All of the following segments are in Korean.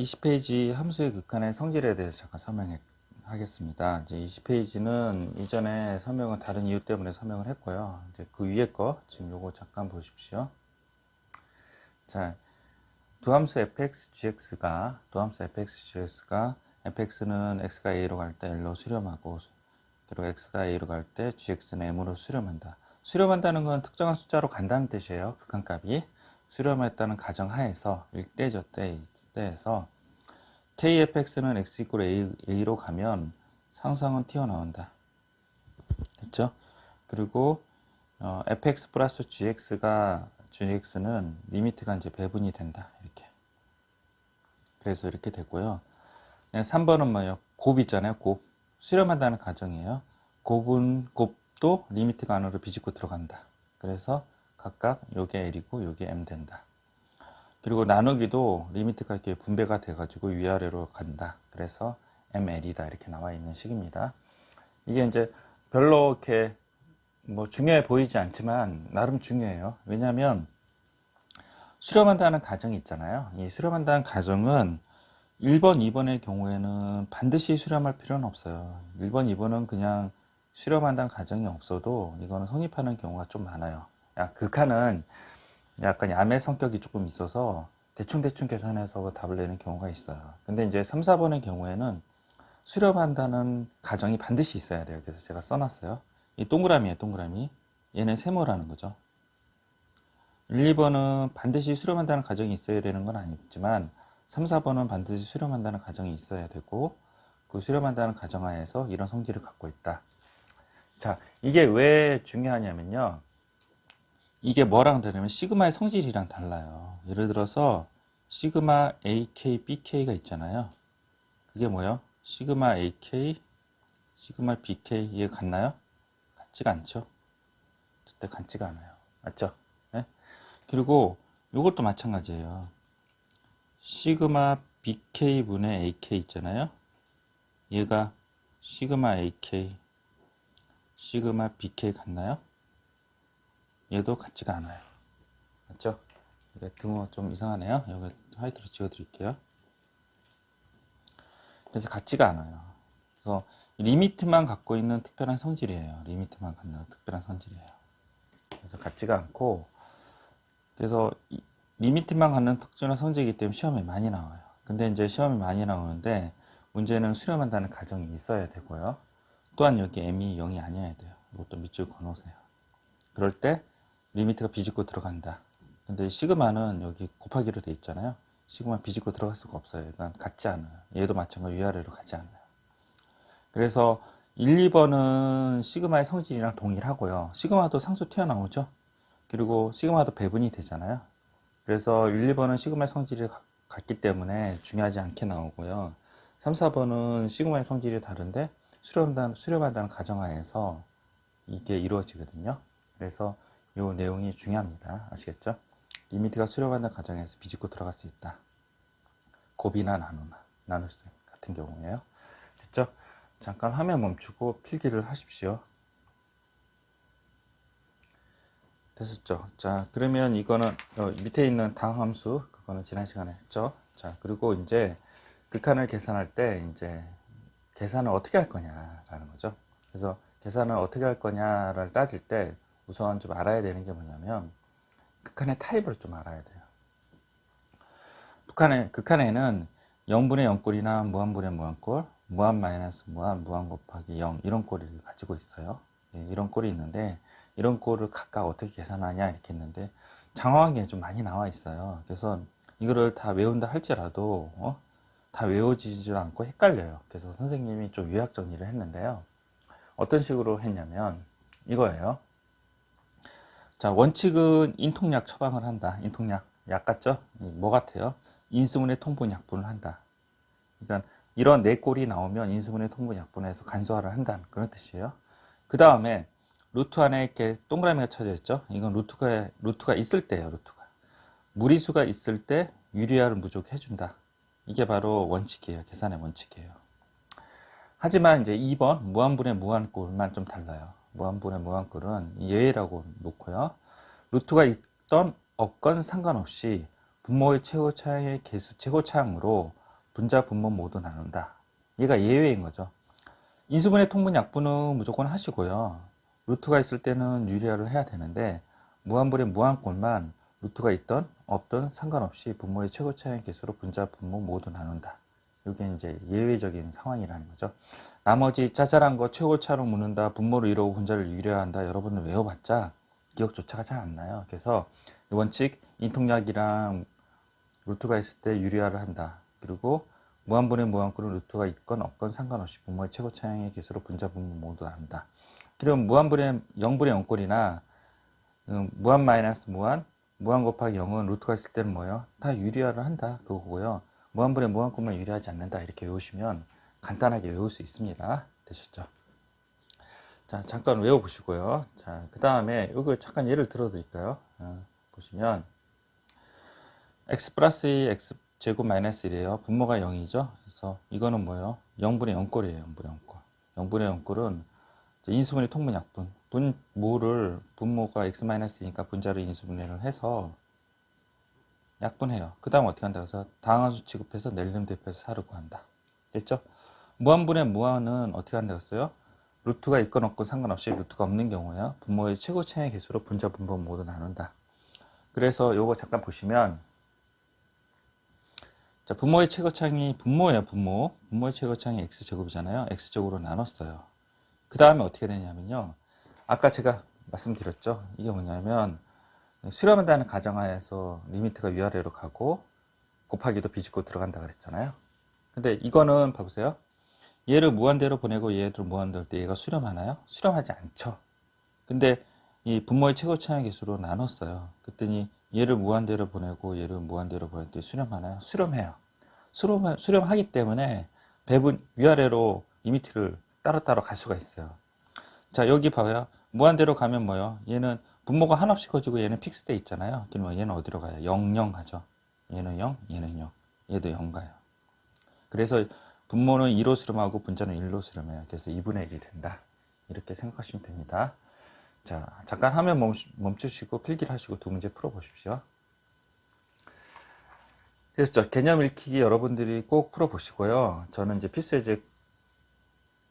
20페이지 함수의 극한의 성질에 대해서 잠깐 설명하겠습니다. 이제 20페이지는 이전에 설명은 다른 이유 때문에 설명을 했고요. 이제 그 위에 거 지금 요거 잠깐 보십시오. 자, 두 함수 fx, gx가 두 함수 fx, gx가 fx는 x가 a로 갈 때 l로 수렴하고 그리고 x가 a로 갈 때 gx는 m으로 수렴한다. 수렴한다는 건 특정한 숫자로 간다는 뜻이에요. 극한값이 수렴했다는 가정하에서 일대저 때 때에서 kfx는 x a, a로 가면 상상은 튀어나온다. 그렇죠? 그리고 어, fx 플러스 gx가 gx는 리미트가 이제 배분이 된다. 이렇게. 그래서 이렇게 됐고요. 3번은 뭐예요? 곱 있잖아요. 곱. 수렴한다는 가정이에요. 곱은 곱도 리미트가 안으로 비집고 들어간다. 그래서 각각 요게 L이고 요게 M 된다. 그리고 나누기도 리미트가 이렇게 분배가 돼가지고 위아래로 간다. 그래서 ML이다. 이렇게 나와 있는 식입니다. 이게 이제 별로 이렇게 뭐 중요해 보이지 않지만 나름 중요해요. 왜냐하면 수렴한다는 가정이 있잖아요. 이 수렴한다는 가정은 1번, 2번의 경우에는 반드시 수렴할 필요는 없어요. 1번, 2번은 그냥 수렴한다는 가정이 없어도 이거는 성립하는 경우가 좀 많아요. 야, 극한은 약간 야매 성격이 조금 있어서 대충대충 계산해서 답을 내는 경우가 있어요. 근데 이제 3, 4번의 경우에는 수렴한다는 가정이 반드시 있어야 돼요. 그래서 제가 써놨어요. 이 동그라미에 동그라미. 얘는 세모라는 거죠. 1, 2번은 반드시 수렴한다는 가정이 있어야 되는 건 아니지만 3, 4번은 반드시 수렴한다는 가정이 있어야 되고 그 수렴한다는 가정하에서 이런 성질을 갖고 있다. 자, 이게 왜 중요하냐면요. 이게 뭐랑 다르면 시그마의 성질이랑 달라요. 예를 들어서 시그마 AK, BK가 있잖아요. 그게 뭐예요? 시그마 AK, 시그마 BK 이게 같나요? 같지가 않죠. 절대 같지가 않아요. 맞죠? 네? 그리고 이것도 마찬가지예요. 시그마 BK분의 AK 있잖아요. 얘가 시그마 AK, 시그마 BK 같나요? 얘도 같지가 않아요. 맞죠? 이게 등호 좀 이상하네요. 여기 화이트로 지워드릴게요. 그래서 같지가 않아요. 그래서 리미트만 갖고 있는 특별한 성질이에요. 리미트만 갖는 특별한 성질이에요. 그래서 같지가 않고 그래서 리미트만 갖는 특별한 성질이기 때문에 시험에 많이 나와요. 근데 이제 시험에 많이 나오는데 문제는 수렴한다는 가정이 있어야 되고요. 또한 여기 m이 0이 아니어야 돼요. 이것도 밑줄 그어놓으세요. 그럴 때 리미트가 비집고 들어간다. 근데 시그마는 여기 곱하기로 돼 있잖아요. 시그마 비집고 들어갈 수가 없어요. 이건 같지 않아요. 얘도 마찬가지로 위아래로 가지 않아요. 그래서 1, 2번은 시그마의 성질이랑 동일하고요. 시그마도 상수 튀어나오죠. 그리고 시그마도 배분이 되잖아요. 그래서 1, 2번은 시그마의 성질이 같기 때문에 중요하지 않게 나오고요. 3, 4번은 시그마의 성질이 다른데 수렴한다는, 수렴한다는 가정하에서 이게 이루어지거든요. 그래서 이 내용이 중요합니다. 아시겠죠? 리미트가 수렴한다는 가정에서 비집고 들어갈 수 있다. 곱이나 나누나, 나눌 수 같은 경우에요. 됐죠? 잠깐 화면 멈추고 필기를 하십시오. 됐었죠? 자, 그러면 이거는 어, 밑에 있는 당함수, 그거는 지난 시간에 했죠? 자, 그리고 이제 극한을 계산할 때 이제 계산을 어떻게 할 거냐라는 거죠. 그래서 계산을 어떻게 할 거냐를 따질 때 우선 좀 알아야 되는 게 뭐냐면 극한의 타입을 좀 알아야 돼요. 북한의, 극한에는 0분의 0꼴이나 무한분의 무한꼴, 무한 마이너스 무한, 무한 곱하기 0 이런 꼴을 가지고 있어요. 예, 이런 꼴이 있는데 이런 꼴을 각각 어떻게 계산하냐 이렇게 했는데 장황하게 좀 많이 나와 있어요. 그래서 이거를 다 외운다 할지라도 어? 다 외워지질 않고 헷갈려요. 그래서 선생님이 좀 요약 정리를 했는데요. 어떤 식으로 했냐면 이거예요. 자, 원칙은 인통약 처방을 한다. 인통약. 약 같죠? 뭐 같아요? 인수분해 통분 약분을 한다. 그러니까 이런 네 꼴이 나오면 인수분해 통분 약분해서 간소화를 한다는 그런 뜻이에요. 그 다음에 루트 안에 이렇게 동그라미가 쳐져 있죠? 이건 루트가, 루트가 있을 때예요, 루트가. 무리수가 있을 때 유리화를 무조건 해준다. 이게 바로 원칙이에요. 계산의 원칙이에요. 하지만 이제 2번 무한분의 무한꼴만 좀 달라요. 무한분의 무한꼴은 예외라고 놓고요. 루트가 있던 없건 상관없이 분모의 최고차의 개수 최고 차항으로 분자 분모 모두 나눈다. 얘가 예외인 거죠. 인수분해 통분 약분은 무조건 하시고요. 루트가 있을 때는 유리화를 해야 되는데 무한불의 무한꼴만 루트가 있던 없던 상관없이 분모의 최고 차이 개수로 분자 분모 모두 나눈다. 이게 이제 예외적인 상황이라는 거죠. 나머지 짜잘한 거 최고차로 묻는다, 분모를 이루고 분자를 유리화한다. 여러분들 외워봤자 기억조차가 잘 안 나요. 그래서 이 원칙 인통약이랑 루트가 있을 때 유리화를 한다. 그리고 무한분의 무한꼴은 루트가 있건 없건 상관없이 분모의 최고 차이의 개수로 분자 분모 모두 나눈다. 그럼 무한분의 0분의 0꼴이나 음, 무한 마이너스 무한, 무한 곱하기 0은 루트가 있을 때는 뭐예요? 다 유리화를 한다. 그거고요. 무한분의 무한꼴만 유리하지 않는다. 이렇게 외우시면 간단하게 외울 수 있습니다. 되셨죠? 자, 잠깐 외워보시고요. 자, 그 다음에 이거 잠깐 예를 들어 드릴까요? 어, 보시면 x 플러스 2 x 제곱 마이너스 1이에요. 분모가 0이죠. 그래서 이거는 뭐예요? 0분의 0꼴이에요. 0분의 0꼴. 0분의 0꼴은 인수분해 통분 약분. 분모를 분모가 x 마이너스니까 분자를 인수분해를 해서 약분해요. 그 다음 어떻게 한다 그래서 다항함수 취급해서 낼름 대표해서 사르고 한다. 됐죠? 무한분의 무한은 어떻게 한다 그랬어요? 루트가 있건 없건 상관없이 루트가 없는 경우에요. 분모의 최고 차의 개수로 분자 분모 모두 나눈다. 그래서 요거 잠깐 보시면 자, 분모의 최고창이 분모예요, 분모. 분모의 최고창이 x제곱이잖아요. x제곱으로 나눴어요. 그 다음에 어떻게 되냐면요. 아까 제가 말씀드렸죠. 이게 뭐냐면 수렴한다는 가정하에서 리미트가 위아래로 가고 곱하기도 비집고 들어간다 그랬잖아요. 근데 이거는 봐보세요. 얘를 무한대로 보내고 얘를 무한대로 때 얘가 수렴하나요? 수렴하지 않죠. 근데 이 분모의 최고차의 개수로 나눴어요. 그랬더니 얘를 무한대로 보내고 얘를 무한대로 보낼 때 수렴하나요? 수렴해요. 수렴, 수렴하기 때문에 배분 위아래로 리미트를 따로따로 갈 수가 있어요. 자, 여기 봐요. 무한대로 가면 뭐요? 얘는 분모가 한없이 커지고 얘는 픽스돼 있잖아요. 그러면 얘는 어디로 가요? 0, 0 가죠. 얘는 0, 얘는 0. 얘도 0 가요. 그래서 분모는 2로 수렴하고 분자는 1로 수렴해요. 그래서 2분의 1이 된다. 이렇게 생각하시면 됩니다. 자, 잠깐 화면 멈추시고 필기를 하시고 두 문제 풀어보십시오. 됐죠? 개념 읽히기 여러분들이 꼭 풀어보시고요. 저는 이제 필수예제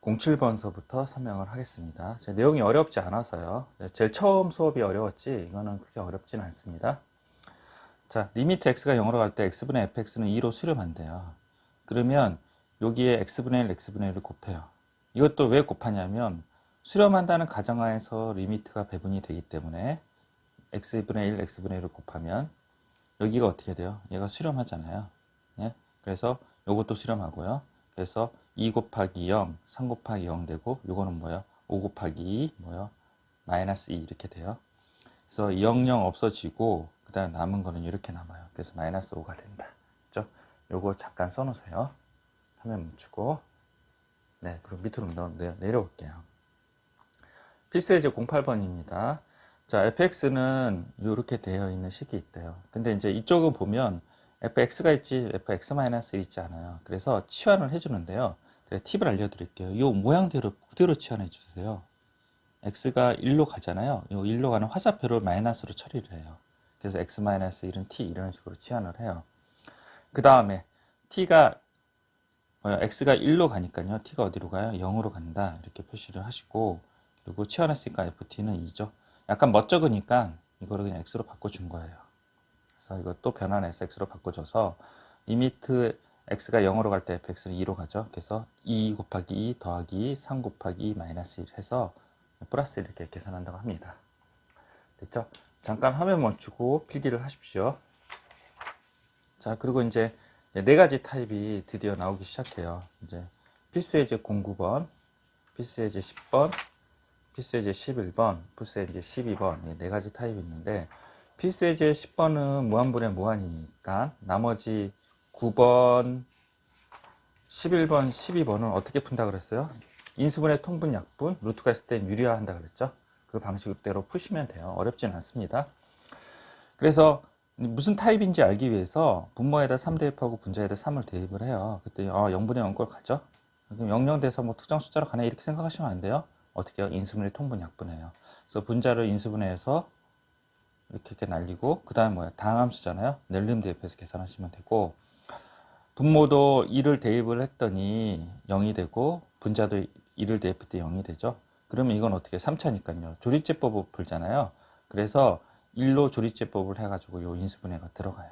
07번서부터 설명을 하겠습니다. 제 내용이 어렵지 않아서요. 제일 처음 수업이 어려웠지 이거는 크게 어렵진 않습니다. 자, 리미트 x가 0으로 갈 때 x분의 fx는 2로 수렴한대요. 그러면 여기에 x분의 1, x분의 1을 곱해요. 이것도 왜 곱하냐면 수렴한다는 가정하에서 리미트가 배분이 되기 때문에 x분의 1, x분의 1을 곱하면 여기가 어떻게 돼요? 얘가 수렴하잖아요. 예? 그래서 이것도 수렴하고요. 그래서 2 곱하기 0, 3 곱하기 0 되고 요거는 뭐예요? 5 곱하기 2 뭐예요? 마이너스 2 이렇게 돼요. 그래서 0, 0 없어지고 그 다음에 남은 거는 이렇게 남아요. 그래서 마이너스 5가 된다. 그죠? 요거 잠깐 써놓으세요. 화면 멈추고 네, 그럼 밑으로 내, 내려올게요. 필수예제 08번입니다. 자, fx는 이렇게 되어 있는 식이 있대요. 근데 이제 이쪽은 보면 fx가 있지 fx-1이 있지 않아요. 그래서 치환을 해주는데요. 제가 팁을 알려드릴게요. 이 모양대로 그대로 치환해 주세요. x가 1로 가잖아요. 이 1로 가는 화살표를 마이너스로 처리를 해요. 그래서 x-1은 t 이런 식으로 치환을 해요. 그 다음에 t가 x가 1로 가니까요. t가 어디로 가요? 0으로 간다. 이렇게 표시를 하시고 그리고 치환했으니까 ft는 2죠. 약간 멋쩍으니까 이거를 그냥 x로 바꿔준 거예요. 그래서 이것도 변환해서 x로 바꿔줘서 리미트 x가 0으로 갈 때 fx는 2로 가죠. 그래서 2 곱하기 2 더하기 3 곱하기 2 마이너스 1 해서 플러스 이렇게 계산한다고 합니다. 됐죠? 잠깐 화면 멈추고 필기를 하십시오. 자, 그리고 이제 네 가지 타입이 드디어 나오기 시작해요. 이제 필수예제 09번, 필수예제 10번, 필수예제 11번, 필수예제 12번 네 가지 타입이 있는데 필수예제 10번은 무한분의 무한이니까 나머지 9번, 11번, 12번은 어떻게 푼다 그랬어요? 인수분해 통분 약분, 루트가 있을 때 유리화한다 그랬죠? 그 방식대로 푸시면 돼요. 어렵진 않습니다. 그래서 무슨 타입인지 알기 위해서 분모에다 3 대입하고 분자에다 3을 대입을 해요. 그때 어, 0분의 0꼴 가죠? 그럼 0, 0 돼서 뭐 특정 숫자로 가네 이렇게 생각하시면 안 돼요. 어떻게 해요? 인수분해 통분 약분해요. 그래서 분자를 인수분해해서 이렇게, 이렇게 날리고 그 다음에 뭐야? 다항함수잖아요. 낼림 대입해서 계산하시면 되고 분모도 1을 대입을 했더니 0이 되고 분자도 1을 대입할 때 0이 되죠. 그러면 이건 어떻게 3차니까요. 조리제법을 풀잖아요. 그래서 1로 조리제법을 해가지고 요 인수분해가 들어가요.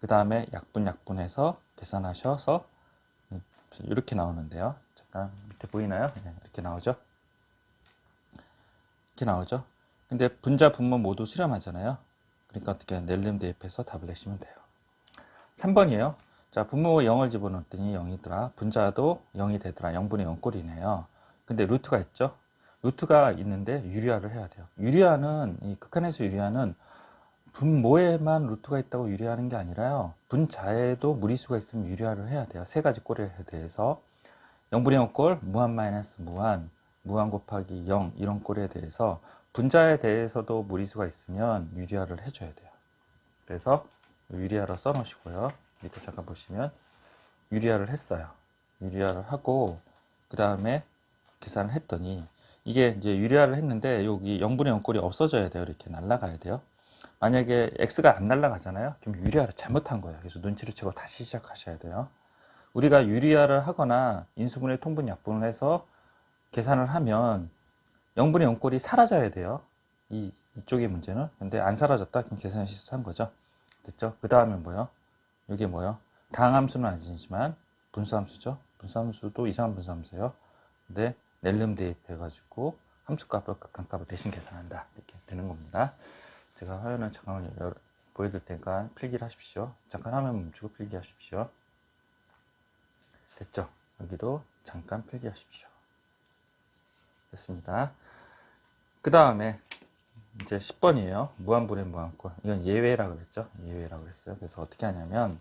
그 다음에 약분 약분해서 계산하셔서 이렇게 나오는데요. 잠깐 밑에 보이나요? 네, 이렇게 나오죠. 이렇게 나오죠. 근데 분자 분모 모두 수렴하잖아요. 그러니까 어떻게 낼름 대입해서 답을 내시면 돼요. 3번이에요. 자, 분모에 0을 집어넣었더니 0이더라. 분자도 0이 되더라. 0분의 0꼴이네요. 근데 루트가 있죠? 루트가 있는데 유리화를 해야 돼요. 유리화는, 이 극한에서 유리화는 분모에만 루트가 있다고 유리하는 게 아니라요. 분자에도 무리수가 있으면 유리화를 해야 돼요. 세 가지 꼴에 대해서. 0분의 0꼴, 무한 마이너스 무한, 무한 곱하기 0 이런 꼴에 대해서 분자에 대해서도 무리수가 있으면 유리화를 해줘야 돼요. 그래서 유리화로 써놓으시고요. 밑에 잠깐 보시면 유리화를 했어요. 유리화를 하고 그 다음에 계산을 했더니 이게 이제 유리화를 했는데 여기 0분의 0꼴이 없어져야 돼요. 이렇게 날라가야 돼요. 만약에 x가 안 날라가잖아요. 그럼 유리화를 잘못한 거예요. 그래서 눈치를 채고 다시 시작하셔야 돼요. 우리가 유리화를 하거나 인수분해 통분 약분을 해서 계산을 하면 0분의 0꼴이 사라져야 돼요. 이, 이쪽의 문제는. 근데 안 사라졌다? 그럼 계산 실수한 거죠. 됐죠? 그 다음에 뭐요? 이게 뭐요? 다항함수는 아니지만 분수함수죠. 분수함수도 이상한 분수함수예요. 근데 낼름 대입해가지고 함수값을 극한값을 대신 계산한다. 이렇게 되는 겁니다. 제가 화면을 잠깐 열- 보여드릴 테니까 필기를 하십시오. 잠깐 화면 멈추고 필기하십시오. 됐죠? 여기도 잠깐 필기하십시오. 됐습니다. 그 다음에 이제 10번이에요. 무한분의 무한꼴. 이건 예외라고 그랬죠? 예외라고 그랬어요. 그래서 어떻게 하냐면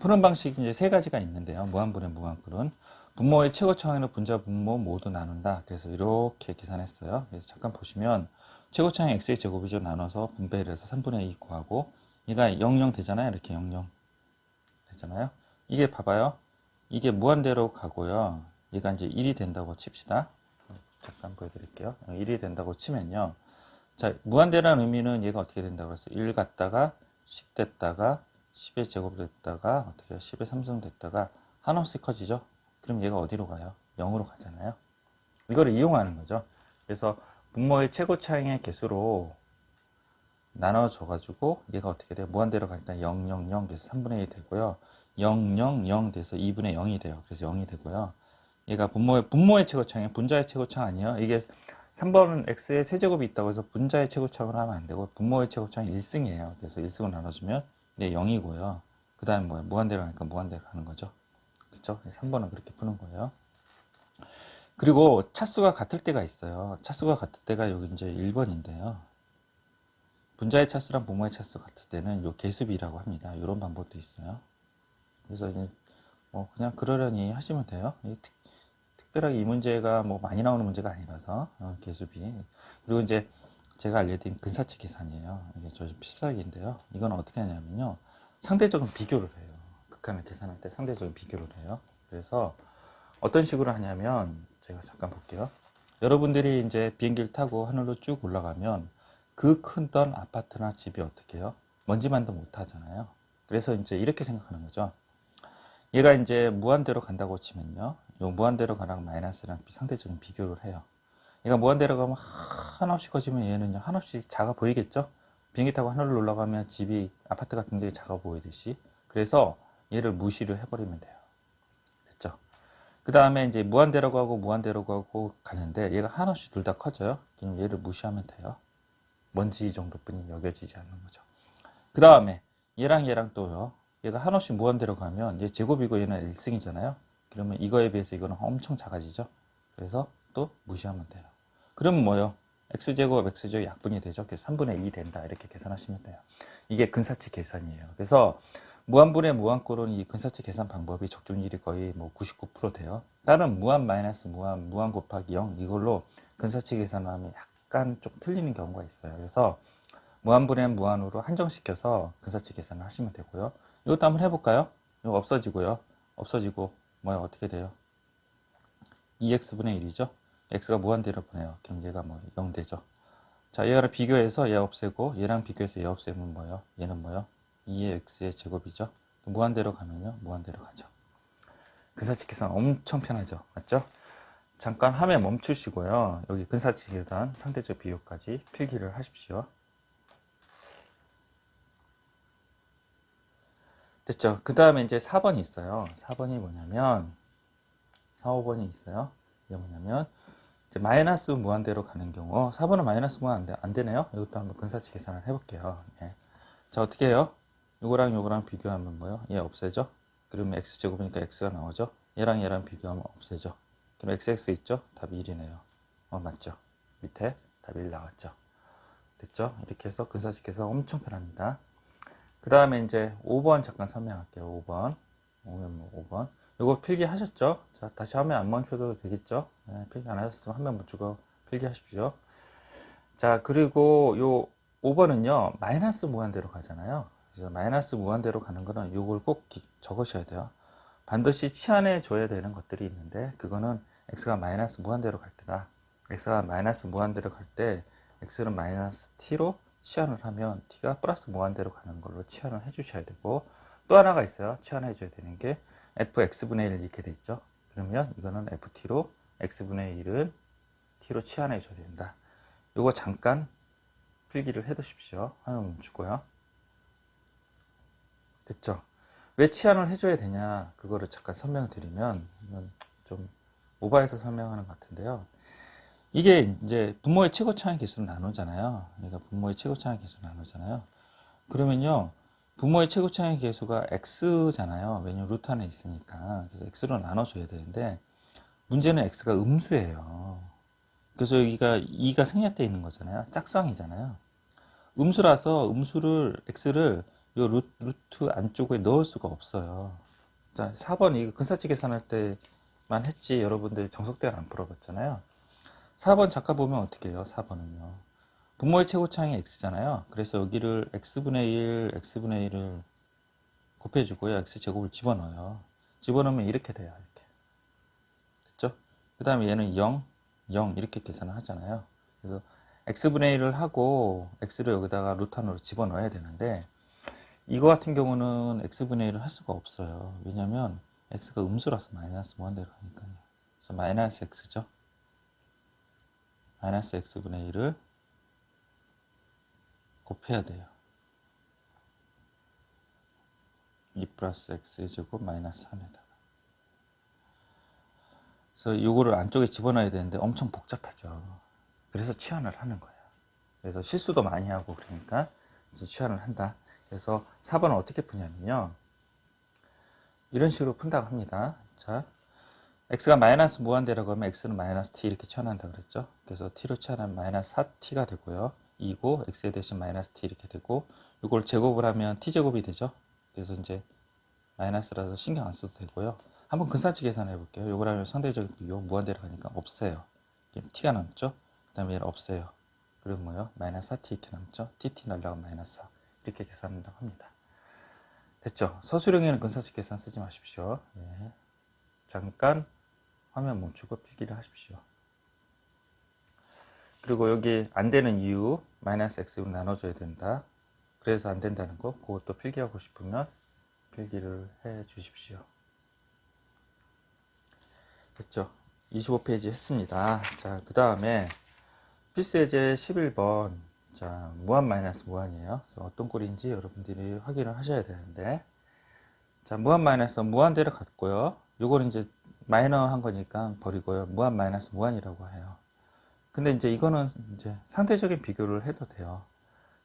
푸는 방식이 이제 세 가지가 있는데요. 무한분의 무한꼴은 분모의 최고차항이나 분자 분모 모두 나눈다. 그래서 이렇게 계산했어요. 그래서 잠깐 보시면 최고차항 x의 제곱이죠. 나눠서 분배를 해서 3분의 2 구하고 얘가 00 되잖아요. 이렇게 00 되잖아요. 이게 봐봐요. 이게 무한대로 가고요. 얘가 이제 1이 된다고 칩시다. 잠깐 보여드릴게요. 1이 된다고 치면요. 자, 무한대라는 의미는 얘가 어떻게 된다고 그랬어요? 1 갔다가 10 됐다가 10의 제곱 됐다가 어떻게 해요? 10의 3승 됐다가 한없이 커지죠? 그럼 얘가 어디로 가요? 0으로 가잖아요. 이거를 이용하는 거죠. 그래서 분모의 최고 차항의 개수로 나눠줘가지고 얘가 어떻게 돼요? 무한대로 가니까 0, 0, 0 돼서 3분의 1 되고요. 0, 0, 0 돼서 2분의 0이 돼요. 그래서 0이 되고요. 얘가 분모의, 분모의 최고차항이에요. 분자의 최고차항 아니에요. 이게 3번은 x의 세제곱이 있다고 해서 분자의 최고차항으로 하면 안 되고 분모의 최고차항이 1승이에요. 그래서 1승을 나눠주면 얘 0이고요. 그 다음에 뭐예요? 무한대로 가니까 무한대로 가는 거죠. 그쵸? 3번은 그렇게 푸는 거예요. 그리고 차수가 같을 때가 있어요. 차수가 같을 때가 여기 이제 1번인데요. 분자의 차수랑 분모의 차수 같을 때는 요 개수비라고 합니다. 이런 방법도 있어요. 그래서 이제 뭐 그냥 그러려니 하시면 돼요. 이 특, 특별하게 이 문제가 뭐 많이 나오는 문제가 아니라서 어, 개수비. 그리고 이제 제가 알려드린 근사치 계산이에요. 이게 저 필살기인데요. 이건 어떻게 하냐면요. 상대적인 비교를 해요. 극한을 계산할 때 상대적인 비교를 해요. 그래서 어떤 식으로 하냐면 제가 잠깐 볼게요. 여러분들이 이제 비행기를 타고 하늘로 쭉 올라가면 그 큰 던 아파트나 집이 어떻게 해요? 먼지만도 못 하잖아요. 그래서 이제 이렇게 생각하는 거죠. 얘가 이제 무한대로 간다고 치면요. 요 무한대로 가랑 마이너스랑 상대적인 비교를 해요. 얘가 무한대로 가면 한없이 커지면 얘는요, 한없이 작아 보이겠죠? 비행기 타고 하늘로 올라가면 집이, 아파트 같은 데 작아 보이듯이. 그래서 얘를 무시를 해버리면 돼요. 됐죠? 그 다음에 이제 무한대로 가고 무한대로 가고 가는데 얘가 한없이 둘다 커져요. 그럼 얘를 무시하면 돼요. 먼지 정도뿐이 여겨지지 않는 거죠. 그 다음에 얘랑 얘랑 또요. 얘가 한없이 무한대로 가면 얘 제곱이고 얘는 1승이잖아요. 그러면 이거에 비해서 이거는 엄청 작아지죠. 그래서 또 무시하면 돼요. 그러면 뭐요? x제곱 x제곱 약분이 되죠. 그래서 3분의 2 된다. 이렇게 계산하시면 돼요. 이게 근사치 계산이에요. 그래서 무한분의 무한꼴은 이 근사치 계산 방법이 적중률이 거의 뭐 99% 돼요. 다른 무한 마이너스 무한, 무한 곱하기 0 이걸로 근사치 계산을 하면 약간 좀 틀리는 경우가 있어요. 그래서 무한분의 무한으로 한정시켜서 근사치 계산을 하시면 되고요. 이것도 한번 해볼까요? 이거 없어지고요. 없어지고 뭐야 어떻게 돼요? 2x분의 1이죠. x가 무한대로 보내요. 그럼 얘가 뭐 0 되죠. 자, 얘랑 비교해서 얘 없애고 얘랑 비교해서 얘 없애면 뭐예요? 얘는 뭐예요? 2의 x의 제곱이죠. 무한대로 가면요. 무한대로 가죠. 근사치 계산 엄청 편하죠. 맞죠? 잠깐 화면 멈추시고요. 여기 근사치 계산 상대적 비율까지 필기를 하십시오. 됐죠? 그 다음에 이제 4번이 있어요. 4번이 뭐냐면 4, 5번이 있어요. 이게 뭐냐면 마이너스 무한대로 가는 경우 4번은 마이너스 무한 안, 되, 안 되네요. 이것도 한번 근사치 계산을 해볼게요. 예. 자 어떻게 해요? 요거랑 요거랑 비교하면 뭐요? 얘 없애죠? 그러면 x제곱이니까 x가 나오죠? 얘랑 얘랑 비교하면 없애죠? 그럼 xx 있죠? 답이 1이네요. 어 맞죠? 밑에 답이 1 나왔죠? 됐죠? 이렇게 해서 계산 엄청 편합니다. 그 다음에 이제 5번 잠깐 설명할게요. 5번. 오면 5번. 요거 필기 하셨죠? 자, 다시 화면 안 멈춰도 되겠죠? 네, 필기 안 하셨으면 화면 멈추고 필기 하십시오. 자, 그리고 요 5번은요, 마이너스 무한대로 가잖아요. 그래서 마이너스 무한대로 가는 거는 요걸 꼭 기- 적으셔야 돼요. 반드시 치환해 줘야 되는 것들이 있는데, 그거는 x가 마이너스 무한대로 갈 때다. x가 마이너스 무한대로 갈 때, x는 마이너스 t로 치환을 하면 t가 플러스 무한대로 가는 걸로 치환을 해 주셔야 되고, 또 하나가 있어요. 치환해 줘야 되는 게, fx분의 1 이렇게 돼 있죠. 그러면 이거는 ft로 x분의 1을 t로 치환해 줘야 된다. 요거 잠깐 필기를 해 두십시오. 화면 멈추고요. 됐죠? 왜 치환을 해줘야 되냐, 그거를 잠깐 설명을 드리면, 좀 오바해서 설명하는 것 같은데요. 이게 이제 분모의 최고 차이 개수를 나누잖아요. 그러니까 분모의 최고 차이 개수를 나누잖아요. 그러면요, 분모의 최고 차이 개수가 x잖아요. 왜냐면 루트 안에 있으니까. 그래서 x로 나눠줘야 되는데, 문제는 x가 음수예요. 그래서 여기가 2가 생략되어 있는 거잖아요. 짝수항이잖아요. 음수라서 음수를, x를 요 루, 루트 안쪽에 넣을 수가 없어요. 자, 4번 이거 근사치 계산할 때만 했지 여러분들 정석대는 안 풀어봤잖아요. 4번 잠깐 보면 어떻게 해요? 4번은요. 분모의 최고차항이 x잖아요. 그래서 여기를 x분의 1, x분의 1을 곱해주고요. x제곱을 집어넣어요. 집어넣으면 이렇게 돼요. 이렇게. 됐죠? 그 다음에 얘는 0, 0 이렇게 계산을 하잖아요. 그래서 x분의 1을 하고 x를 여기다가 루트 안으로 집어넣어야 되는데 이거 같은 경우는 x분의 1을 할 수가 없어요. 왜냐면 x가 음수라서 마이너스 무한대로 가니까요. 그래서 마이너스 x죠. 마이너스 x분의 1을 곱해야 돼요. 2 플러스 x 제곱 마이너스 3에다가 그래서 이거를 안쪽에 집어넣어야 되는데 엄청 복잡하죠. 그래서 치환을 하는 거예요. 그래서 실수도 많이 하고 그러니까 그래서 치환을 한다. 그래서 4번은 어떻게 푸냐면요. 이런 식으로 푼다고 합니다. 자, x가 마이너스 무한대라고 하면 x는 마이너스 t 이렇게 치환한다 그랬죠. 그래서 t로 치환하면 마이너스 4t가 되고요. 2고 x에 대신 마이너스 t 이렇게 되고 이걸 제곱을 하면 t제곱이 되죠. 그래서 이제 마이너스라서 신경 안 써도 되고요. 한번 근사치 계산해 볼게요. 요걸 하면 상대적인 비교 무한대로 가니까 없어요. t가 남죠. 그 다음에 얘를 없애요. 그리고 뭐요? 마이너스 4t 이렇게 남죠. tt 날라가면 마이너스 4 이렇게 계산한다고 합니다. 됐죠? 서술형에는 근사치 계산 쓰지 마십시오. 예. 잠깐 화면 멈추고 필기를 하십시오. 그리고 여기 안 되는 이유 마이너스 x로 나눠줘야 된다. 그래서 안 된다는 거 그것도 필기하고 싶으면 필기를 해 주십시오. 됐죠? 25페이지 했습니다. 자, 그 다음에 필수 예제 11번 자, 무한 마이너스 무한이에요. 그래서 어떤 꼴인지 여러분들이 확인을 하셔야 되는데 자, 무한 마이너스 무한대로 갔고요. 요거는 이제 마이너 한 거니까 버리고요. 무한 마이너스 무한이라고 해요. 근데 이제 이거는 이제 상대적인 비교를 해도 돼요.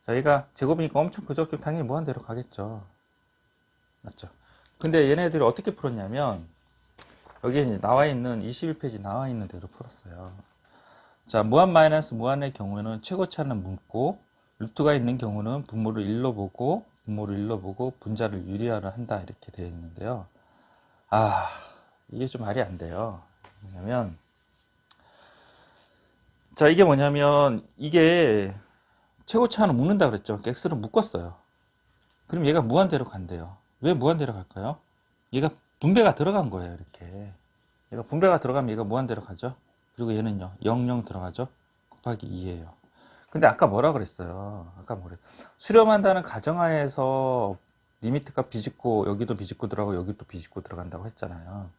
자, 얘가 제곱이니까 엄청? 그럼 당연히 무한대로 가겠죠. 맞죠? 근데 얘네들이 어떻게 풀었냐면 여기에 이제 나와 있는 21페이지 나와 있는 대로 풀었어요. 자, 무한 마이너스 무한의 경우에는 최고차는 묻고 루트가 있는 경우는 분모를 1로 보고 분모를 1로 보고 분자를 유리화를 한다 이렇게 되어 있는데요. 아, 이게 좀 말이 안 돼요. 왜냐면 자, 이게 뭐냐면 이게 최고차는 묶는다 그랬죠. x를 묶었어요. 그럼 얘가 무한대로 간대요. 왜 무한대로 갈까요? 얘가 분배가 들어간 거예요, 이렇게. 얘가 분배가 들어가면 얘가 무한대로 가죠. 그리고 얘는요, 0, 0 들어가죠. 곱하기 2예요. 근데 아까 뭐라 그랬어요? 아까 뭐래? 수렴한다는 가정하에서 리미트가 비집고 여기도 비집고 들어가고 여기도 비집고 들어간다고 했잖아요.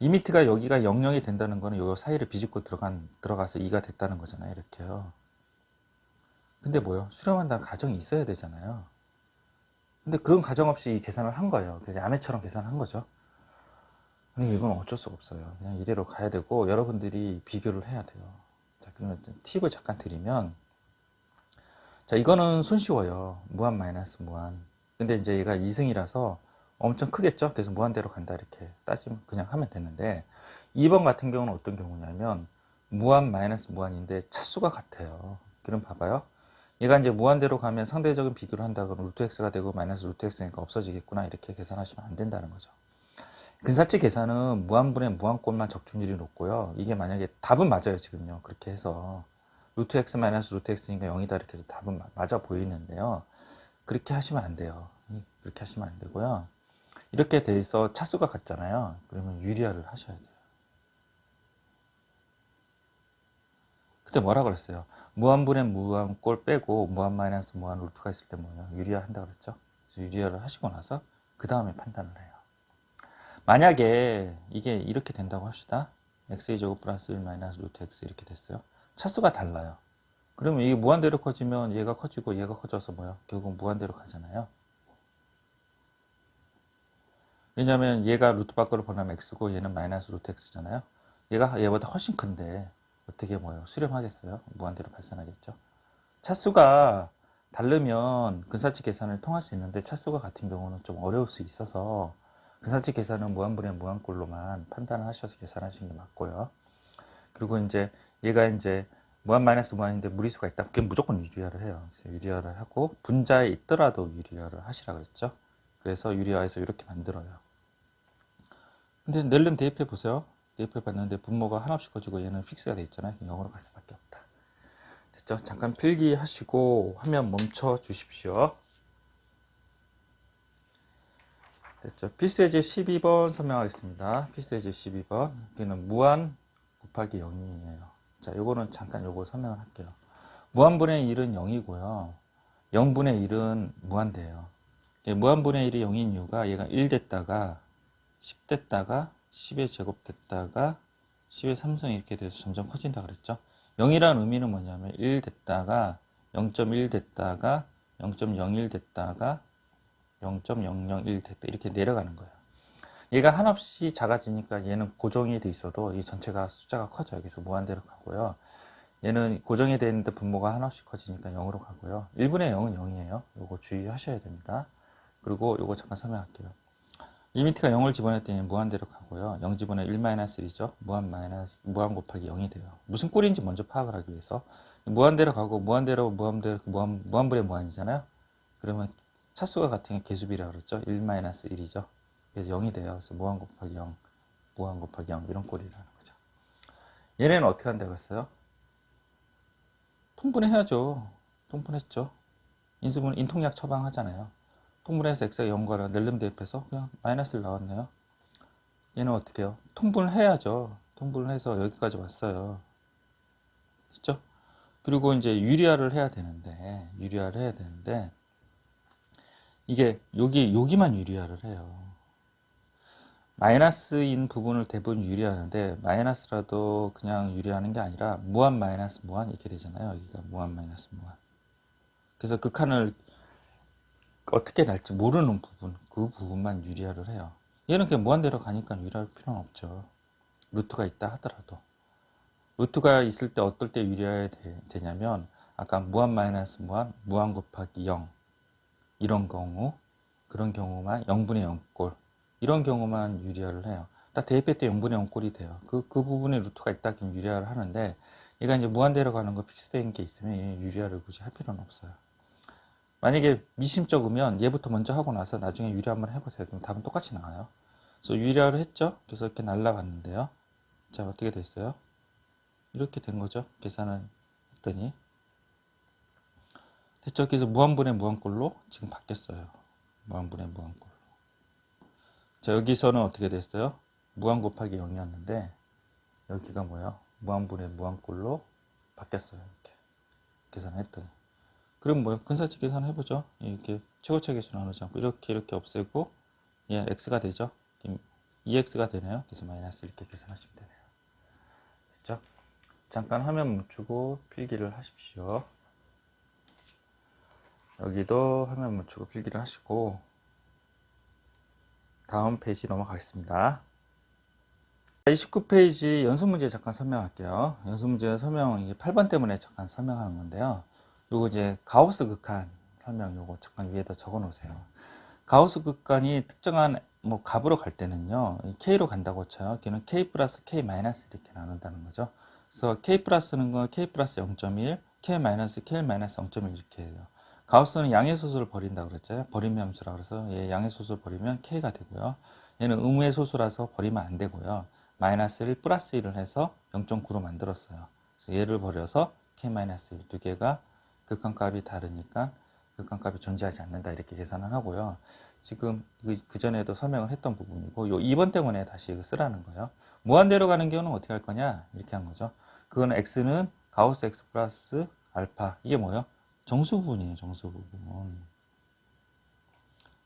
리미트가 여기가 00이 된다는 거는 요 사이를 비집고 들어간 들어가서 2가 됐다는 거잖아요. 이렇게요. 근데 뭐요? 수렴한다는 가정이 있어야 되잖아요. 근데 그런 가정 없이 이 계산을 한 거예요. 그래서 아메처럼 계산한 거죠. 이건 어쩔 수가 없어요. 그냥 이대로 가야 되고 여러분들이 비교를 해야 돼요. 자, 그러면 좀 팁을 잠깐 드리면 자, 이거는 손쉬워요. 무한 마이너스 무한. 근데 이제 얘가 2승이라서 엄청 크겠죠? 그래서 무한대로 간다 이렇게 따지면 그냥 하면 되는데 2번 같은 경우는 어떤 경우냐면 무한 마이너스 무한인데 차수가 같아요. 그럼 봐봐요. 얘가 이제 무한대로 가면 상대적인 비교를 한다 그러면 루트 x가 되고 마이너스 루트 x니까 없어지겠구나 이렇게 계산하시면 안 된다는 거죠. 근사치 계산은 무한분의 무한꼴만 적중률이 높고요. 이게 만약에 답은 맞아요 지금요. 그렇게 해서 루트 x 마이너스 루트 x니까 0이다 이렇게 해서 답은 마- 맞아 보이는데요. 그렇게 하시면 안 돼요. 이- 그렇게 하시면 안 되고요. 이렇게 돼 있어 차수가 같잖아요. 그러면 유리화를 하셔야 돼요. 그때 뭐라 그랬어요? 무한분의 무한꼴 빼고 무한 마이너스 무한 루트가 있을 때 뭐예요? 유리화 한다 그랬죠? 유리화를 하시고 나서 그 다음에 판단을 해요. 만약에 이게 이렇게 된다고 합시다. x의 제곱 플러스 1 마이너스 루트 x 이렇게 됐어요. 차수가 달라요. 그러면 이게 무한대로 커지면 얘가 커지고 얘가 커져서 뭐야? 결국 무한대로 가잖아요. 왜냐면 얘가 루트 밖으로 보내면 x고 얘는 마이너스 루트 x잖아요. 얘가 얘보다 훨씬 큰데 어떻게 뭐요? 수렴하겠어요? 무한대로 발산하겠죠. 차수가 다르면 근사치 계산을 통할 수 있는데 차수가 같은 경우는 좀 어려울 수 있어서 근사치 계산은 무한분의 무한꼴로만 판단을 하셔서 계산하시는 게 맞고요. 그리고 이제 얘가 이제 무한 마이너스 무한인데 무리수가 있다. 그럼 무조건 유리화를 해요. 그래서 유리화를 하고 분자에 있더라도 유리화를 하시라 그랬죠. 그래서 유리화해서 이렇게 만들어요. 근데 낼름 대입해 보세요. 대입해 봤는데 분모가 하나씩 커지고 얘는 픽스가 돼 있잖아요. 0으로 갈 수밖에 없다. 됐죠? 잠깐 필기하시고 화면 멈춰 주십시오. 됐죠? 필수예제 12번 설명하겠습니다. 필수예제 12번. 여기는 무한 곱하기 0이에요. 자, 요거는 잠깐 요거 설명을 할게요. 무한분의 1은 0이고요. 0분의 1은 무한대예요. 예, 무한분의 1이 0인 이유가 얘가 1 됐다가 10 됐다가 10의 제곱 됐다가 10의 3승 이렇게 돼서 점점 커진다 그랬죠. 0이라는 의미는 뭐냐면 1 됐다가 0.1 됐다가 0.01 됐다가 0.001 됐다 이렇게 내려가는 거예요. 얘가 한없이 작아지니까 얘는 고정이 돼 있어도 이 전체가 숫자가 커져요. 그래서 무한대로 가고요. 얘는 고정이 되어 있는데 분모가 한없이 커지니까 0으로 가고요. 1분의 0은 0이에요. 요거 주의하셔야 됩니다. 그리고 요거 잠깐 설명할게요. 리미트가 0을 집어넣을 무한대로 가고요. 0 집어넣으면 1-1이죠. 무한 마이너스, 무한 곱하기 0이 돼요. 무슨 꼴인지 먼저 파악을 하기 위해서. 무한대로 가고, 무한대로, 무한대로, 무한, 무한분의 무한이잖아요. 그러면 차수가 같은 게 개수비라고 그랬죠. 1-1이죠. 그래서 0이 돼요. 그래서 무한 곱하기 0, 무한 곱하기 0, 이런 꼴이라는 거죠. 얘네는 어떻게 한다고 했어요? 통분해야죠. 통분했죠. 인수분, 인통약 처방하잖아요. 통분해서 x가 0과를 낼름 대입해서 그냥 마이너스를 나왔네요. 얘는 어떻게 해요? 통분을 해야죠. 통분을 해서 여기까지 왔어요. 됐죠? 그리고 이제 유리화를 해야 되는데, 유리화를 해야 되는데, 이게 여기, 여기만 유리화를 해요. 마이너스인 부분을 대부분 유리하는데, 마이너스라도 그냥 유리하는 게 아니라, 무한 마이너스 무한 이렇게 되잖아요. 여기가 무한 마이너스 무한. 그래서 극한을 어떻게 날지 모르는 부분, 그 부분만 유리화를 해요. 얘는 그냥 무한대로 가니까 유리할 필요는 없죠. 루트가 있다 하더라도. 루트가 있을 때 어떨 때 유리해야 되, 냐면 아까 무한 마이너스 무한, 무한 곱하기 0 이런 경우, 그런 경우만 0분의 0꼴 이런 경우만 유리화를 해요. 딱 대입할 때 0분의 0꼴이 돼요. 그, 그 부분에 루트가 있다 그럼 유리화를 하는데 얘가 이제 무한대로 가는 거 픽스된 게 있으면 얘 유리화를 굳이 할 필요는 없어요. 만약에 미심쩍으면 얘부터 먼저 하고 나서 나중에 유리 한번 해보세요. 그럼 답은 똑같이 나와요. 그래서 유리화를 했죠. 그래서 이렇게 날라갔는데요. 자 어떻게 됐어요? 이렇게 된 거죠. 계산을 했더니 그래서 무한분의 무한꼴로 지금 바뀌었어요. 무한분의 무한꼴로. 자 여기서는 어떻게 됐어요? 무한 곱하기 0이었는데 여기가 뭐야? 무한분의 무한꼴로 바뀌었어요. 이렇게 계산했더니. 그럼 뭐요? 근사치 계산 해보죠. 이렇게 최고차 계수 나누지 않고 이렇게 이렇게 없애고 얘 x가 되죠. 그럼 2x가 되네요. 그래서 마이너스 이렇게 계산하시면 되네요. 됐죠? 잠깐 화면 멈추고 필기를 하십시오. 여기도 화면 멈추고 필기를 하시고 다음 페이지 넘어가겠습니다. 29페이지 연습 문제 잠깐 설명할게요. 연습 문제 설명 이게 8번 때문에 잠깐 설명하는 건데요. 요거 이제 가우스 극한 설명 요거 잠깐 위에다 적어 놓으세요. 가우스 극한이 특정한 뭐 값으로 갈 때는요. 이 k로 간다고 쳐요. 걔는 k 플러스 k 마이너스 이렇게 나눈다는 거죠. 그래서 k 플러스는 건 k 플러스 0.1, k 마이너스 k 마이너스 0.1 이렇게 해요. 가우스는 양의 소수를 버린다고 그랬죠. 버림 함수라 그래서 얘 양의 소수를 버리면 k가 되고요. 얘는 의무의 소수라서 버리면 안 되고요. 마이너스 1 플러스 1을 해서 0.9로 만들었어요. 그래서 얘를 버려서 k-1 두 개가 극한값이 다르니까 극한값이 존재하지 않는다 이렇게 계산을 하고요. 지금 그, 그 전에도 설명을 했던 부분이고 요 2번 때문에 다시 쓰라는 거예요. 무한대로 가는 경우는 어떻게 할 거냐 이렇게 한 거죠. 그거는 x는 가우스 x 플러스 알파 이게 뭐예요? 정수 부분이에요. 정수 부분.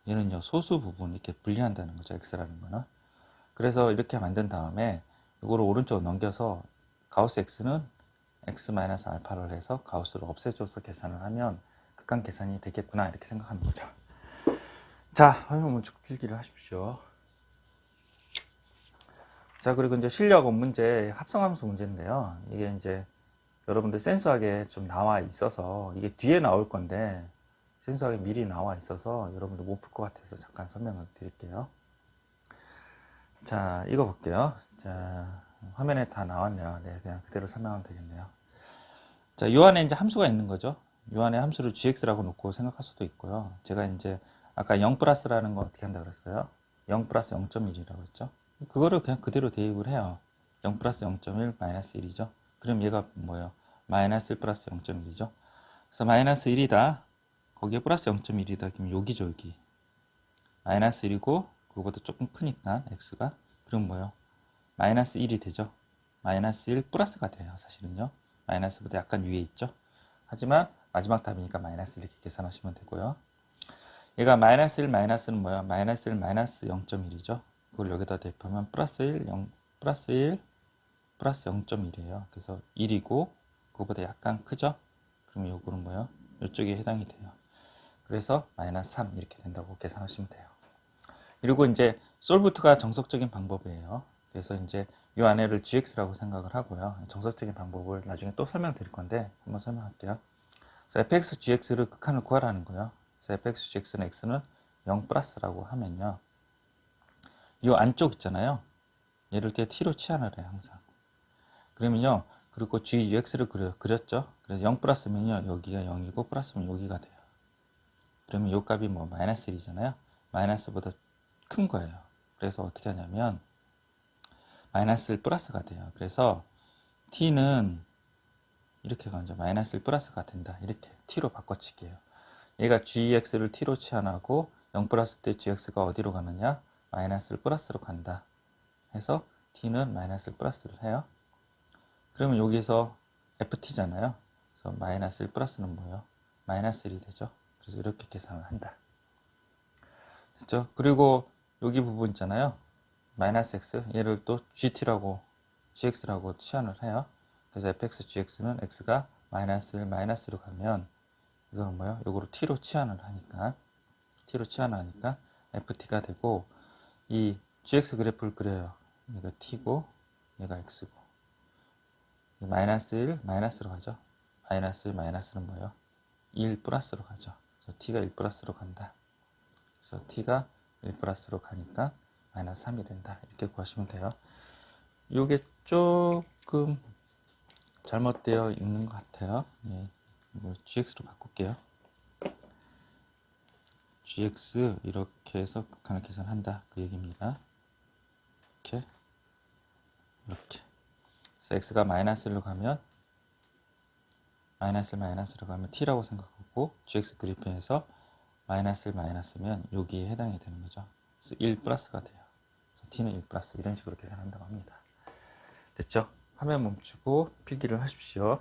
얘는요 소수 부분 이렇게 분리한다는 거죠. x라는 거는. 그래서 이렇게 만든 다음에 이거를 오른쪽으로 넘겨서 가우스 x는 x 마이너스 알파를 해서 가우스를 없애줘서 계산을 하면 극한 계산이 되겠구나 이렇게 생각하는 거죠. 자, 화면 멈추고 필기를 하십시오. 자, 그리고 이제 실력 문제 합성함수 문제인데요. 이게 이제 여러분들 센수하게 좀 나와 있어서 이게 뒤에 나올 건데 센수하게 미리 나와 있어서 여러분들 못 풀 것 같아서 잠깐 설명을 드릴게요. 자, 이거 볼게요. 자, 화면에 다 나왔네요. 네, 그냥 그대로 설명하면 되겠네요. 자, 요 안에 이제 함수가 있는 거죠. 요 안에 함수를 gx라고 놓고 생각할 수도 있고요. 제가 이제 아까 0 플러스라는 거 어떻게 한다 그랬어요? 0 플러스 0.1이라고 했죠. 그거를 그냥 그대로 대입을 해요. 0 플러스 0.1 마이너스 1이죠. 그럼 얘가 뭐예요? 마이너스 1 플러스 0.1이죠. 그래서 마이너스 1이다. 거기에 플러스 0.1이다. 그럼 여기죠, 여기. 마이너스 1이고 그거보다 조금 크니까 x가 그럼 뭐예요? 마이너스 1이 되죠. 마이너스 1 플러스가 돼요. 사실은요. 마이너스보다 약간 위에 있죠. 하지만 마지막 답이니까 마이너스 이렇게 계산하시면 되고요. 얘가 마이너스 1 마이너스는 뭐야? 마이너스 1 마이너스 0.1이죠. 그걸 여기다 대입하면 플러스 1 0 플러스 1 플러스 0.1이에요. 그래서 1이고 그거보다 약간 크죠? 그럼 요거는 뭐예요? 이쪽에 해당이 돼요. 그래서 마이너스 3 이렇게 된다고 계산하시면 돼요. 그리고 이제 솔부트가 정석적인 방법이에요. 그래서 이제 이 안에를 gx라고 생각을 하고요. 정석적인 방법을 나중에 또 설명드릴 건데 한번 설명할게요. 그래서 fx gx를 극한을 구하라는 거예요. 그래서 fx gx는 x는 0 플러스라고 하면요. 이 안쪽 있잖아요. 얘를 이렇게 t로 치환을 해요. 항상. 그러면요. 그리고 gx를 그려, 그렸죠. 그래서 0 플러스면요. 여기가 0이고 플러스면 여기가 돼요. 그러면 요 값이 뭐 마이너스 1이잖아요. 마이너스보다 큰 거예요. 그래서 어떻게 하냐면 마이너스 1 플러스가 돼요. 그래서 t는 이렇게 가죠. 마이너스 1 플러스가 된다. 이렇게 t로 바꿔칠게요. 얘가 gx를 t로 치환하고 0 플러스 때 gx가 어디로 가느냐? 마이너스 1 플러스로 간다. 해서 t는 마이너스 1 플러스를 해요. 그러면 여기서 ft잖아요. 그래서 마이너스 1 플러스는 뭐예요? 마이너스 1이 되죠. 그래서 이렇게 계산을 한다. 됐죠? 그리고 여기 부분 있잖아요. 마이너스 x 얘를 또 gt라고 gx라고 치환을 해요. 그래서 fx gx는 x가 마이너스 1 마이너스로 가면 이거는 뭐예요? 요거를 t로 치환을 하니까 t로 치환하니까 ft가 되고 이 gx 그래프를 그려요. 얘가 t고 얘가 x고 마이너스 1 마이너스로 가죠. 마이너스 1 마이너스는 뭐예요? 1 플러스로 가죠. 그래서 t가 1 플러스로 간다. 그래서 t가 1 플러스로 가니까 마이너스 3이 된다. 이렇게 구하시면 돼요. 이게 조금 잘못되어 있는 것 같아요. 예, 뭐 gx로 바꿀게요. gx 이렇게 해서 극한을 계산한다. 그 얘기입니다. 이렇게 이렇게 그래서 x가 마이너스 1로 가면 마이너스 1 마이너스로 가면 t라고 생각하고 gx 그래프에서 마이너스 1 마이너스면 여기에 해당이 되는 거죠. 그래서 1 플러스가 돼요. 그래서 t는 1 플러스 이런 식으로 계산한다고 합니다. 됐죠? 화면 멈추고 필기를 하십시오.